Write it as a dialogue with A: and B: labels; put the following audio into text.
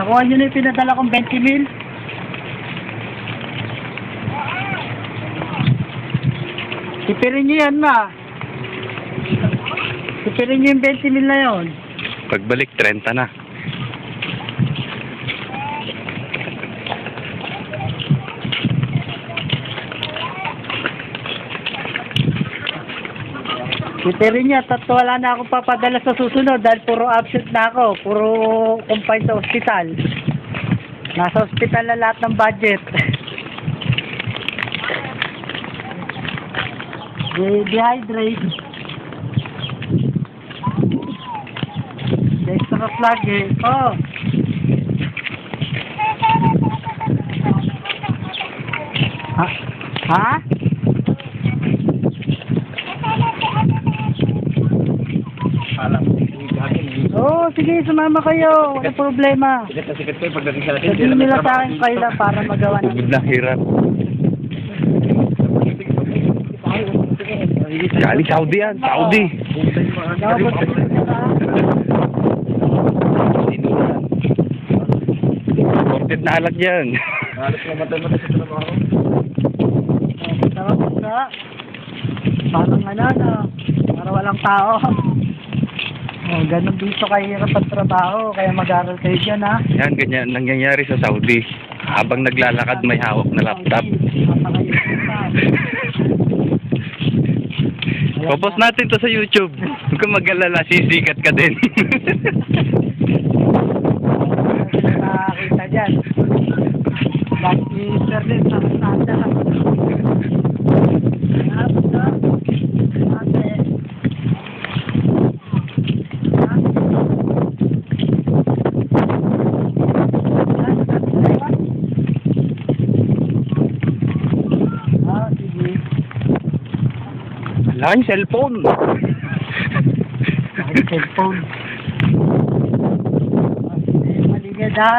A: Nakuha nyo na yung pinadala kong 20 mil? Sipirin nyo yan, ma. Sipirin nyo yung 20 mil na yon.
B: Pagbalik, 30 na.
A: Sipirin nyo, at wala na akong papadala sa susunod dahil puro absent na ako. Puro confined sa ospital. Nasa ospital na lahat ng budget. De dehydrate. Dextrose lagi. Oh. Ha? Ha? Oo, oh, sige, sumama kayo. Wala problema.
C: sikat na sikat kayo pagdating sa atin.
A: Sabihin nila sa akin kayo lang para magawa na.
B: Pugod na hirap. Galing Saudi yan, Saudi. Imported na alat yan.
C: Halos mamatay-matay sa trabaho.
A: Dapat sa parang ano, no, para walang tao. Oh, ganun dito kahirap ang trabaho, kaya mag-aral kayo dyan, ha?
B: Yan, ganyan nangyayari sa Saudi. Habang naglalakad, may hawak na laptop. Popos natin to sa YouTube. Huwag kang mag-alala, sisikat ka din.
A: Nakakita dyan. Last Easter din, sa Santa. Tapos na, ate. Ha? Ah, sige.
B: Wala yung cellphone.
A: Ay, cellphone. Ah, sige, Maligad ha.